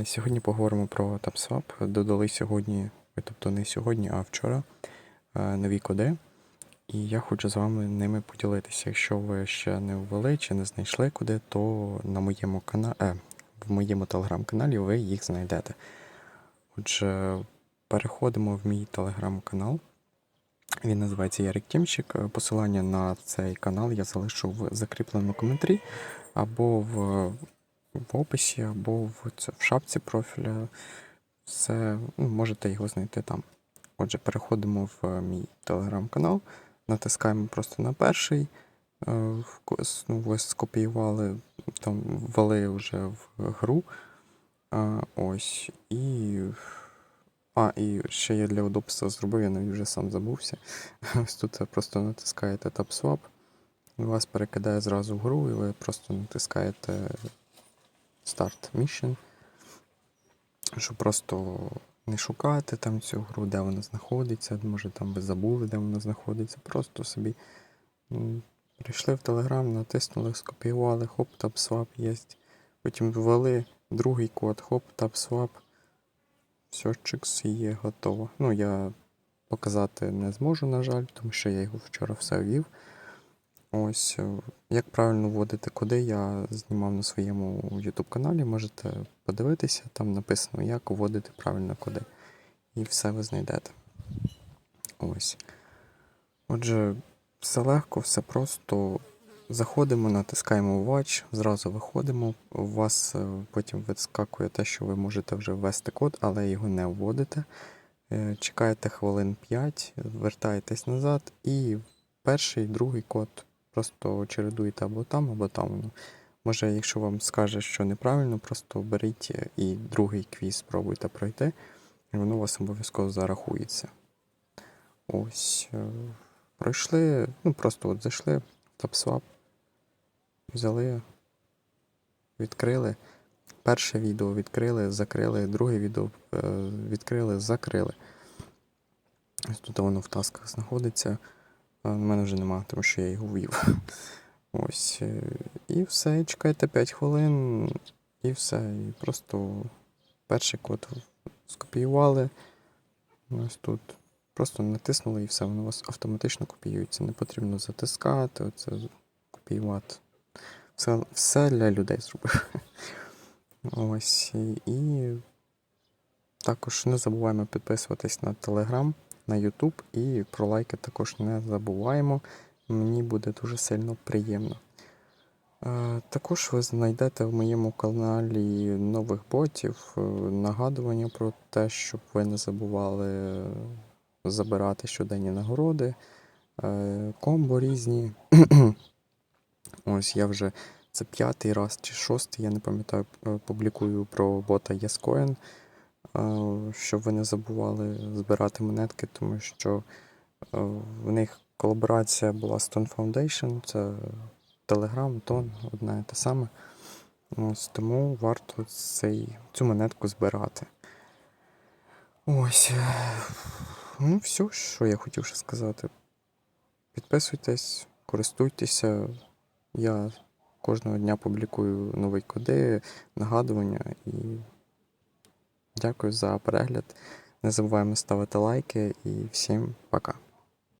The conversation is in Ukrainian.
Е, Сьогодні поговоримо про TapSwap. Додали сьогодні, тобто не сьогодні, а вчора е, нові коди. І я хочу з вами ними поділитися. Якщо ви ще не ввели чи не знайшли коди, то на моєму каналі, е, в моєму телеграм-каналі ви їх знайдете. Отже, переходимо в мій телеграм-канал. Він називається Ярик Тімчик. Е, Посилання на цей канал я залишу в закріпленому коментарі або в, в описі, або в, в шапці профіля. Все, ну, можете його знайти там. Отже, переходимо в мій телеграм-канал, натискаємо просто на перший. е, Ну, ви скопіювали, там ввели вже в гру. Ось. І. А, і ще я для удобства зробив, я навіть вже сам забувся. Ось тут просто натискаєте TapSwap, і вас перекидає зразу в гру, і ви просто натискаєте Start Mission, щоб просто не шукати там цю гру, де вона знаходиться, може там ви забули, де вона знаходиться. Просто собі прийшли в Telegram, натиснули, скопіювали, хоп, TapSwap є. Потім ввели другий код, хоп, TapSwap. Все, чикс є готово. Ну, я показати не зможу, на жаль, тому що я його вчора все ввів. Ось, е, як правильно вводити коди, я знімав на своєму YouTube каналі. Можете подивитися, там написано, як вводити правильно коди. І все ви знайдете. Ось. Отже, все легко, все просто. Заходимо, натискаємо Watch, зразу виходимо. У вас е, потім вискакує те, що ви можете вже ввести код, але його не вводите. Е, Чекаєте хвилин 5, вертаєтесь назад і перший, другий код просто чередуєте або там, або там. Може, якщо вам скаже, що неправильно, просто беріть і другий квіз спробуйте пройти, і воно вас обов'язково зарахується. Ось. е, Пройшли, ну просто от зайшли TapSwap, взяли, відкрили. Перше відео відкрили, закрили, друге відео е, відкрили, закрили. Ось тут воно в тасках знаходиться. У мене вже нема, тому що я його ввів. Ось. е, І все, чекайте 5 хвилин, і все. І просто перший код скопіювали. Ось тут. Просто натиснули і все, воно у вас автоматично копіюється. Не потрібно затискати, оце копіювати. Все, все для людей зробив. Ось. і- І також не забуваємо підписуватись на Telegram, на YouTube і про лайки також не забуваємо. Мені буде дуже сильно приємно. Е, Також ви знайдете в моєму каналі нових ботів, е, нагадування про те, щоб ви не забували забирати щоденні нагороди, е, комбо різні. Ось я вже це п'ятий раз чи шостий, я не пам'ятаю, публікую про бота е, щоб ви не забували збирати монетки, тому що е, в них колаборація була з Tone Foundation, це Telegram, Tone, одне і те саме. Ось тому варто цей, цю монетку збирати. Ось. е, Ну, все, що я хотів ще сказати. Підписуйтесь, користуйтеся. Я кожного дня публікую нові коди, нагадування і дякую за перегляд. Не забуваємо ставити лайки і всім пока.